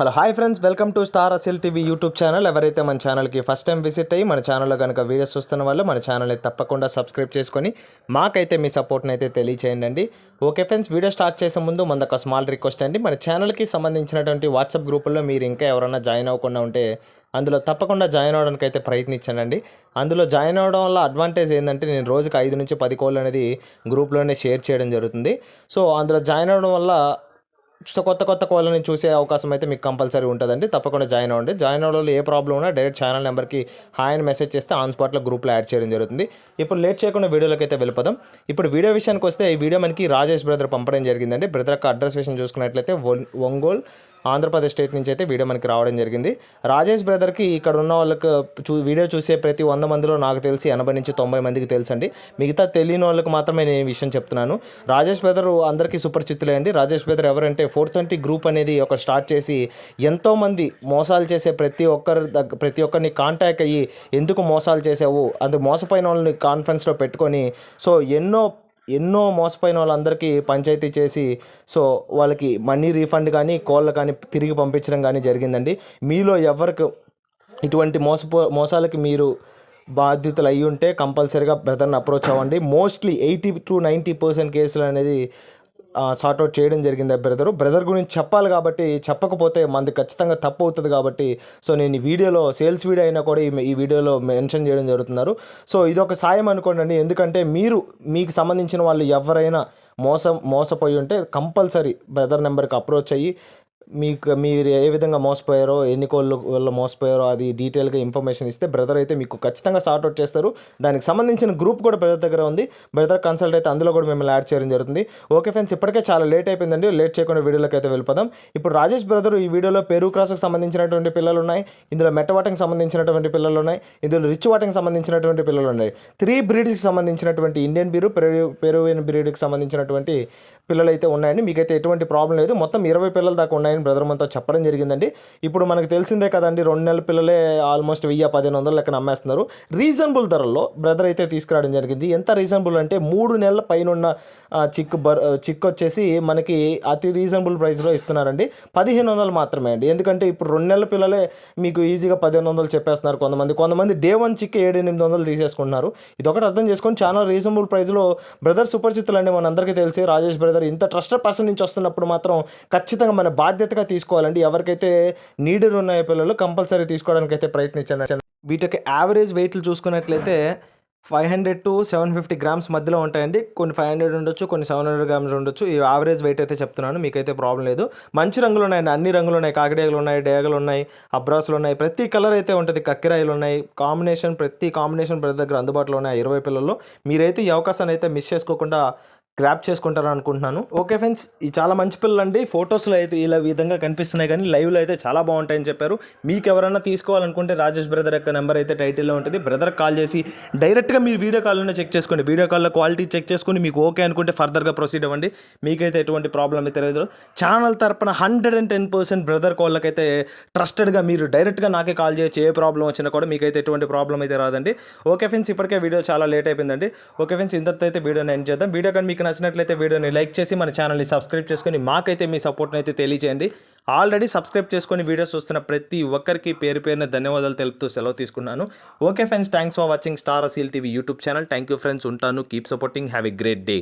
Hello hi friends welcome to star Aseel TV YouTube channel. ఎవరైతే మన ఛానల్కి ఫస్ట్ టైం విజిట్ అయ్యి మన ఛానల్లో కనుక వీడియోస్ చూస్తున్న వాళ్ళు మన ఛానల్ తప్పకుండా సబ్స్క్రైబ్ చేసుకొని మాకైతే మీ సపోర్ట్ని అయితే తెలియచేయండి ఓకే ఫ్రెండ్స్ వీడియో స్టార్ట్ చేసే ముందు మన ఒక స్మాల్ రిక్వెస్ట్ అండి. మన ఛానల్కి సంబంధించినటువంటి వాట్సాప్ గ్రూపుల్లో మీరు ఇంకా ఎవరైనా జాయిన్ అవ్వకుండా ఉంటే అందులో తప్పకుండా జాయిన్ అవ్వడానికి అయితే ప్రయత్నించానండి అందులో జాయిన్ అవ్వడం వల్ల అడ్వాంటేజ్ ఏంటంటే నేను రోజుకి ఐదు నుంచి పది కోళ్ళు అనేది గ్రూప్లోనే షేర్ చేయడం జరుగుతుంది. సో అందులో జాయిన్ అవ్వడం వల్ల కొత్త కొత్త కోళ్ళని చూసే అవకాశం అయితే మీకు కంపల్సరీ ఉంటుందండి. తప్పకుండా జాయిన్ అవ్వండి. జాయిన్ అవ్వడంలో ఏ ప్రాబ్లం ఉన్నా డైరెక్ట్ ఛానల్ నెంబర్కి హాయ్ అని మెసేజ్ చేస్తే ఆన్ స్పాట్లో గ్రూప్లో యాడ్ చేయడం జరుగుతుంది. ఇప్పుడు లేట్ చేయకుండా వీడియోలోకి అయితే వెళ్ళిపోదాం. ఇప్పుడు వీడియో విషయానికి వస్తే ఈ వీడియో మనకి రాజేష్ బ్రదర్ పంపడం జరిగిందండి. బ్రదర్ యొక్క అడ్రస్ విషయం చూసుకున్నట్లయితే ఒంగోల్ ఆంధ్రప్రదేశ్ స్టేట్ నుంచి అయితే వీడియో మనకి రావడం జరిగింది. రాజేష్ బ్రదర్కి ఇక్కడ ఉన్న వాళ్ళకి చూ వీడియో చూసే ప్రతి వంద మందిలో నాకు తెలిసి ఎనభై నుంచి తొంభై మందికి తెలుసండి. మిగతా తెలియని వాళ్ళకి మాత్రమే నేను ఈ విషయం చెప్తున్నాను. రాజేష్ బ్రదర్ అందరికీ సుపరిచితులే అండి రాజేష్ బ్రదర్ ఎవరంటే ఫోర్ ట్వంటీ గ్రూప్ అనేది ఒక స్టార్ట్ చేసి ఎంతోమంది మోసాలు చేసే ప్రతి ఒక్కరి దగ్గర ప్రతి ఒక్కరిని కాంటాక్ట్ అయ్యి ఎందుకు మోసాలు చేసావు? అది మోసపోయిన వాళ్ళని కాన్ఫరెన్స్లో పెట్టుకొని సో ఎన్నో ఎన్నో మోసపోయిన వాళ్ళందరికీ పంచాయతీ చేసి సో వాళ్ళకి మనీ రీఫండ్ కానీ కోళ్ళు కానీ తిరిగి పంపించడం కానీ జరిగిందండి. మీలో ఎవరికి ఇటువంటి మోసపో మోసాలకి మీరు బాధ్యతలు అయి ఉంటే కంపల్సరీగా బ్రదర్ని అప్రోచ్ అవ్వండి. Mostly eighty to ninety percent కేసులు అనేది సార్ట్అవుట్ చేయడం జరిగింది బ్రదర్ బ్రదర్ గురించి చెప్పాలి కాబట్టి చెప్పకపోతే మనది ఖచ్చితంగా తప్పు అవుతుంది కాబట్టి సో నేను ఈ వీడియోలో సేల్స్ వీడియో అయినా కూడా ఈ- ఈ వీడియోలో మెన్షన్ చేయడం జరుగుతున్నారు. సో ఇది ఒక సాయం అనుకోండి ఎందుకంటే మీరు మీకు సంబంధించిన వాళ్ళు ఎవరైనా మోసం మోసపోయి ఉంటే కంపల్సరీ బ్రదర్ నెంబర్కి అప్రోచ్ అయ్యి మీకు మీరు ఏ విధంగా మోసపోయారో ఎన్ని కోళ్ళు వల్ల మోసపోయారో అది డీటెయిల్గా ఇన్ఫర్మేషన్ ఇస్తే బ్రదర్ అయితే మీకు ఖచ్చితంగా సార్ట్ అవుట్ చేస్తారు. దానికి సంబంధించిన గ్రూప్ కూడా బ్రదర్ దగ్గర ఉంది. బ్రదర్ కన్సల్ట్ అయితే అందులో కూడా మిమ్మల్ని యాడ్ చేయడం జరుగుతుంది. ఓకే ఫ్రెండ్స్ ఇప్పటికే చాలా లేట్ అయిపోయిందండి. లేట్ చేయకుండా వీడియోలోకి అయితే వెళ్ళిపోదాం. ఇప్పుడు రాజేష్ బ్రదర్ ఈ వీడియోలో పెరు క్రాస్కి సంబంధించినటువంటి పిల్లలు ఉన్నాయి. ఇందులో మెట్టవాటకి సంబంధించినటువంటి పిల్లలు ఉన్నాయి. ఇందులో రిచ్ వాటకి సంబంధించినటువంటి పిల్లలు ఉన్నాయి. త్రీ బ్రీడ్స్కి సంబంధించినటువంటి ఇండియన్ బీరు పెరు పెరువియన్ బ్రీడ్కి సంబంధించినటువంటి పిల్లలు అయితే ఉన్నాయండి. మీకైతే ఎటువంటి ప్రాబ్లం లేదు. మొత్తం ఇరవై పిల్లల దాకా ఉన్నాయని బ్రదర్ మనతో చెప్పడం జరిగిందండి. ఇప్పుడు మనకు తెలిసిందే కదండి రెండు నెలల పిల్లలే ఆల్మోస్ట్ వెయ్యి పదిహేను వందల లెక్కన అమ్మేస్తున్నారు. రీజనబుల్ ధరల్లో బ్రదర్ అయితే తీసుకురావడం జరిగింది. ఎంత రీజనబుల్ అంటే మూడు నెలల పైన ఉన్న చిక్కు బర్ చిక్ చిక్కు వచ్చేసి మనకి అతి రీజనబుల్ ప్రైస్లో ఇస్తున్నారండి. పదిహేను వందలు మాత్రమే అండి. ఎందుకంటే ఇప్పుడు రెండు నెలల పిల్లలే మీకు ఈజీగా పదిహేను వందలు చెప్పేస్తున్నారు కొంతమంది. కొంతమంది డే వన్ చిక్ ఏడు ఎనిమిది వందలు తీసేసుకుంటున్నారు. ఇది ఒకటి అర్థం చేసుకొని చాలా రీజనబుల్ ప్రైస్లో బ్రదర్ సుపరిచితులు అండి మనందరికీ తెలిసి రాజేష్ బ్రదర్ ఇంత ట్రస్టెడ్ పర్సన్ నుంచి వస్తున్నప్పుడు మాత్రం ఖచ్చితంగా మన బాధ్యతగా తీసుకోవాలండి. ఎవరికైతే నీడర్ ఉన్నాయో పిల్లలు కంపల్సరీ తీసుకోవడానికి అయితే ప్రయత్నించాను వీటికి యావరేజ్ వెయిట్లు చూసుకున్నట్లయితే five hundred to seven fifty grams మధ్యలో ఉంటాయండి. కొన్ని ఫైవ్ హండ్రెడ్ ఉండొచ్చు కొన్ని సెవెన్ హండ్రెడ్ గ్రామ్స్ ఉండొచ్చు. ఈ యావరేజ్ వెయిట్ అయితే చెప్తున్నాను మీకైతే ప్రాబ్లం లేదు. మంచి రంగులు ఉన్నాయండి. అన్ని రంగులు ఉన్నాయి. కాకిడేగలు ఉన్నాయి డేగలు ఉన్నాయి అబ్రాసులు ఉన్నాయి. ప్రతి కలర్ అయితే ఉంటుంది. కక్కిరాయిలు ఉన్నాయి. కాంబినేషన్ ప్రతి కాంబినేషన్ ప్రతి దగ్గర అందుబాటులో ఉన్నాయి. ఇరవై పిల్లల్లో మీరైతే ఈ అవకాశాన్ని అయితే మిస్ చేసుకోకుండా గ్రాప్ చేసుకుంటారు అనుకుంటున్నాను ఓకే ఫ్రెండ్స్ ఈ చాలా మంచి పిల్లలు అండి ఫొటోస్లో అయితే ఇలా విధంగా కనిపిస్తున్నాయి కానీ లైవ్లో అయితే చాలా బాగుంటాయని చెప్పారు. మీకు ఎవరైనా తీసుకోవాలనుకుంటే రాజేష్ బ్రదర్ యొక్క నెంబర్ అయితే టైటిల్లో ఉంటుంది. బ్రదర్ కాల్ చేసి డైరెక్ట్గా మీరు వీడియో కాల్లోనే చెక్ చేసుకోండి. వీడియో కాల్లో క్వాలిటీ చెక్ చేసుకుని మీకు ఓకే అనుకుంటే ఫర్దర్గా ప్రొసీడ్ అవ్వండి. మీకైతే ఎటువంటి ప్రాబ్లం అయితే లేదు. ఛానల్ తరపున hundred and ten percent brother కాళ్ళకైతే ట్రస్టెడ్గా మీరు డైరెక్ట్గా నాకే కాల్ చేయొచ్చు. ఏ ప్రాబ్లం వచ్చినా కూడా మీకైతే ఎటువంటి ప్రాబ్లం అయితే రాదండి. ఓకే ఫ్రెండ్స్ ఇప్పటికే వీడియో చాలా లేట్ అయిపోయిందండి. ఓకే ఫ్రెండ్స్ ఇంతతో అయితే వీడియోని ఎండ్ చేద్దాం. వీడియో కానీ మీకు నచ్చినట్లయితే వీడియోని లైక్ చేసి మన ఛానల్ని సబ్స్క్రైబ్ చేసుకొని మాకైతే మీ సపోర్ట్ని అయితే తెలియజేయండి. ఆల్రెడీ సబ్స్క్రైబ్ చేసుకొని వీడియోస్ చూస్తున్న ప్రతి ఒక్కరికి పేరు పేరున ధన్యవాదాలు తెలుపుతూ సెలవు తీసుకున్నాను. Okay friends thanks for watching star Aseel TV YouTube channel thank you friends ఉంటాను. Keep supporting have a great day